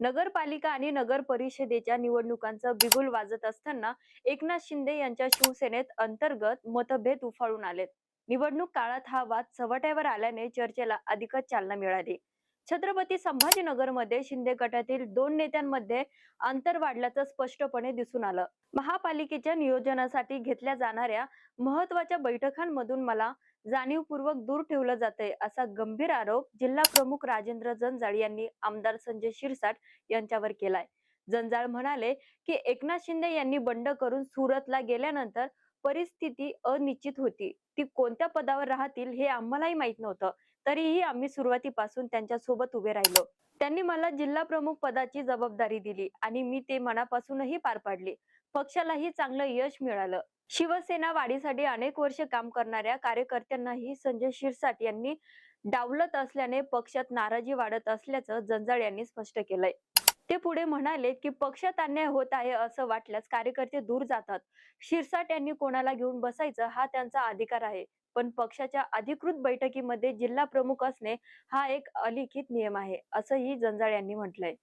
नगरपालिका आणि नगर परिषदेच्या निवडणुकांचं बिगुल वाजत असताना एकनाथ शिंदे यांच्या शिवसेनेत अंतर्गत मतभेद उफाळून आलेत. निवडणूक काळात हा वाद चव्हाट्यावर आल्याने चर्चेला अधिकच चालना मिळाली. छत्रपती संभाजीनगरमध्ये शिंदे गटातील दोन नेत्यांमध्ये अंतर वाढल्याचं स्पष्टपणे दिसून आलं. महापालिकेच्या नियोजनासाठी घेतल्या जाणाऱ्या महत्त्वाच्या बैठकांमधून मला जाणीवपूर्वक दूर ठेवलं जाते असा गंभीर आरोप जिल्हा प्रमुख राजेंद्र जंजाळ यांनी आमदार संजय शिरसाट यांच्यावर केलाय. जंजाळ म्हणाले की एकनाथ शिंदे यांनी बंड करून सुरतला गेल्यानंतर परिस्थिती अनिश्चित होती. ती कोणत्या पदावर राहतील हे आम्हालाही माहीत नव्हतं. तरीही आम्ही सुरुवातीपासून त्यांच्यासोबत उभे राहिलो. त्यांनी मला जिल्हा प्रमुख पदाची जबाबदारी दिली आणि मी ते मनापासूनही पार पाडली. पक्षालाही चांगलं यश मिळालं. शिवसेना वाढीसाठी अनेक वर्ष काम करणाऱ्या कार्यकर्त्यांनाही संजय शिरसाट यांनी डावलत असल्याने पक्षात नाराजी वाढत असल्याचं जंजाळ यांनी स्पष्ट केलंय. ते पुढे म्हणाले की पक्षात अन्याय होत आहे असं वाटल्यास कार्यकर्ते दूर जातात. शिरसाट यांनी कोणाला घेऊन बसायचं हा त्यांचा अधिकार आहे. पण पक्षाच्या अधिकृत बैठकीमध्ये जिल्हा प्रमुख असणे हा एक अलिखित नियम आहे असंही जंजाळ यांनी म्हटलंय.